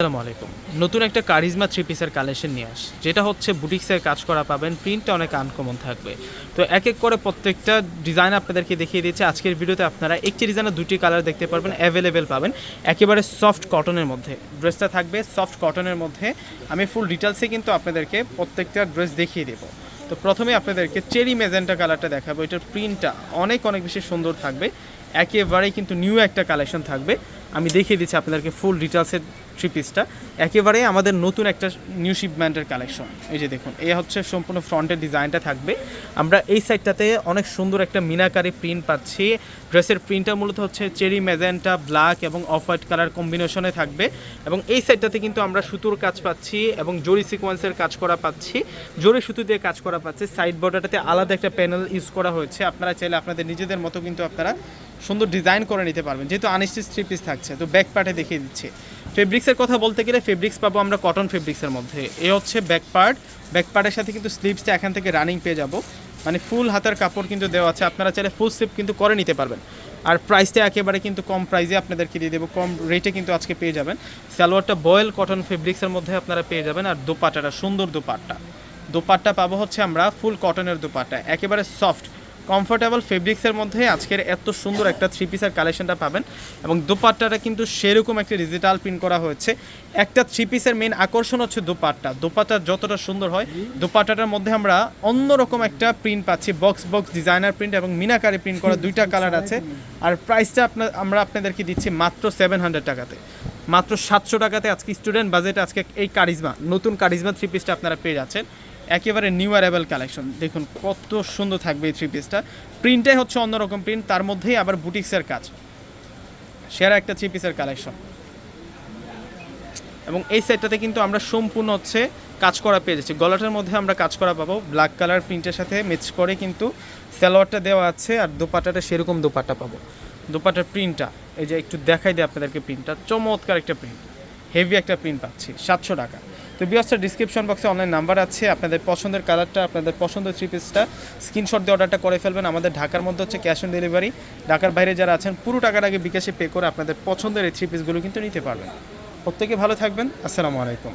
আসসালামু আলাইকুম। নতুন একটা কারিজমা থ্রি পিসের কালেকশন নিয়ে আস। যেটা হচ্ছে বুটিক্সের কাজ করা পাবেন প্রিন্টটা অনেক আনকমন থাকবে। তো এক এক করে প্রত্যেকটা ডিজাইন আপনাদেরকে দেখিয়ে দিচ্ছি আজকের ভিডিওতে আপনারা একটি ডিজাইনের দুটি কালার দেখতে পারবেন অ্যাভেলেবেল পাবেন। একেবারে সফট কটনের মধ্যে। ড্রেসটা থাকবে সফট কটনের মধ্যে। আমি ফুল ডিটেলসে কিন্তু আপনাদেরকে প্রত্যেকটা ড্রেস দেখিয়ে দেবো। তো প্রথমে আপনাদেরকে চেরি মেজেন্টা কালারটা দেখাবো। এটার প্রিন্টটা অনেক অনেক বেশি সুন্দর থাকবে। একেবারেই কিন্তু নিউ একটা কালেকশন থাকবে। আমি দেখিয়ে দিচ্ছি আপনাদেরকে ফুল ডিটেলসের থ্রি পিসটা একেবারে আমাদের নতুন একটা নিউ শিপমেন্টের কালেকশন এই যে দেখুন এই হচ্ছে সম্পূর্ণ ফ্রন্টের ডিজাইনটা থাকবে। আমরা এই সাইডটাতে অনেক সুন্দর একটা মিনাকারি প্রিন্ট পাচ্ছি। ড্রেসের প্রিন্টটা মূলত হচ্ছে চেরি, ম্যাজেন্টা ব্ল্যাক এবং অফ হোয়াইট কালার কম্বিনেশনে থাকবে। এবং এই সাইডটাতে কিন্তু আমরা সুতোর কাজ পাচ্ছি এবং জরি সিকোয়েন্সের কাজ করা পাচ্ছি। জরি সুতো দিয়ে কাজ করা পাচ্ছি। সাইড বর্ডারটাতে আলাদা একটা প্যানেল ইউজ করা হয়েছে। আপনারা চাইলে আপনাদের নিজেদের মতো কিন্তু আপনারা সুন্দর ডিজাইন করে নিতে পারবেন। যেহেতু আনস্টিচ থ্রি পিস থাকছে, তো ব্যাক পার্টে দেখিয়ে দিচ্ছি। ফেব্রিক্সের কথা বলতে গেলে ফেব্রিক্স পাবো আমরা কটন ফেব্রিক্সের মধ্যে। এ হচ্ছে ব্যাক পার্ট ব্যাক পার্টের সাথে কিন্তু স্লিভসটা এখান থেকে রানিং পেয়ে যাব। মানে ফুল হাতের কাপড় কিন্তু দেওয়া আছে। আপনারা চাইলে ফুল স্লিপ কিন্তু করে নিতে পারবেন। আর প্রাইসটা একেবারে কিন্তু কম প্রাইসে আপনাদেরকে দিয়ে দেবো। কম রেটে কিন্তু আজকে পেয়ে যাবেন। সালোয়ারটা বয়েল কটন ফেব্রিক্সের মধ্যে আপনারা পেয়ে যাবেন। আর দোপাটাটা, সুন্দর দোপাট্টা। দোপাট্টা পাবো হচ্ছে আমরা ফুল কটনের দোপাট্টা একেবারে সফট কমফোর্টেবল ফেব্রিক্সের মধ্যে আজকের এত সুন্দর একটা থ্রি পিসের কালেকশনটা পাবেন এবং দোপাট্টাটা কিন্তু সেরকম একটা ডিজিটাল প্রিন্ট করা হয়েছে। একটা থ্রি পিসের মেন আকর্ষণ হচ্ছে দোপাট্টা। দোপাট্টা যতটা সুন্দর হয়, দোপাট্টাটার মধ্যে আমরা অন্যরকম একটা প্রিন্ট পাচ্ছি। বক্স বক্স ডিজাইনার প্রিন্ট এবং মিনাকারি প্রিন্ট করা দুইটা কালার আছে। আর প্রাইসটা আপনার আমরা আপনাদেরকে দিচ্ছি মাত্র সেভেন হান্ড্রেড টাকাতে। মাত্র সাতশো টাকাতে আজকে স্টুডেন্ট বাজেটে আজকে এই কারিজমা, নতুন কারিজমা থ্রি পিসটা আপনারা পেয়ে যাচ্ছেন। একেবারে নিউ অ্যারেবল কালেকশন দেখুন, কত সুন্দর থাকবে এই থ্রি পিসটা প্রিন্টটাই হচ্ছে অন্যরকম প্রিন্ট তার মধ্যেই আবার বুটিক্সের কাজ। সেরা একটা থ্রি পিসের কালেকশন এবং এই সেটটাতে কিন্তু আমরা সম্পূর্ণ হচ্ছে কাজ করা পেয়ে যাচ্ছি। গলাটার মধ্যে আমরা কাজ করা পাবো। ব্ল্যাক কালার প্রিন্টের সাথে মিক্স করে কিন্তু সালোয়ারটা দেওয়া আছে আর দোপাট্টাটা সেরকম দোপাট্টা পাবো। দোপাট্টার প্রিন্টটা এই যে একটু দেখাই দিই আপনাদেরকে প্রিন্টটা চমৎকার একটা প্রিন্ট হেভি একটা প্রিন্ট পাচ্ছি, সাতশো টাকা। তো বিয়াসটার ডিসক্রিপশন বক্সে অনলাইন নাম্বার আছে। আপনাদের পছন্দের কালারটা আপনাদের পছন্দের থ্রি পিসটা স্ক্রিনশট দিয়ে অর্ডারটা করে ফেলবেন। আমাদের ঢাকার মধ্যে হচ্ছে ক্যাশ অন ডেলিভারি ঢাকার বাইরে যারা আছেন, পুরো টাকার আগে বিকাশে পে করে আপনাদের পছন্দের এই থ্রি পিসগুলো কিন্তু নিতে পারবেন। প্রত্যেকে ভালো থাকবেন। আসসালামু আলাইকুম।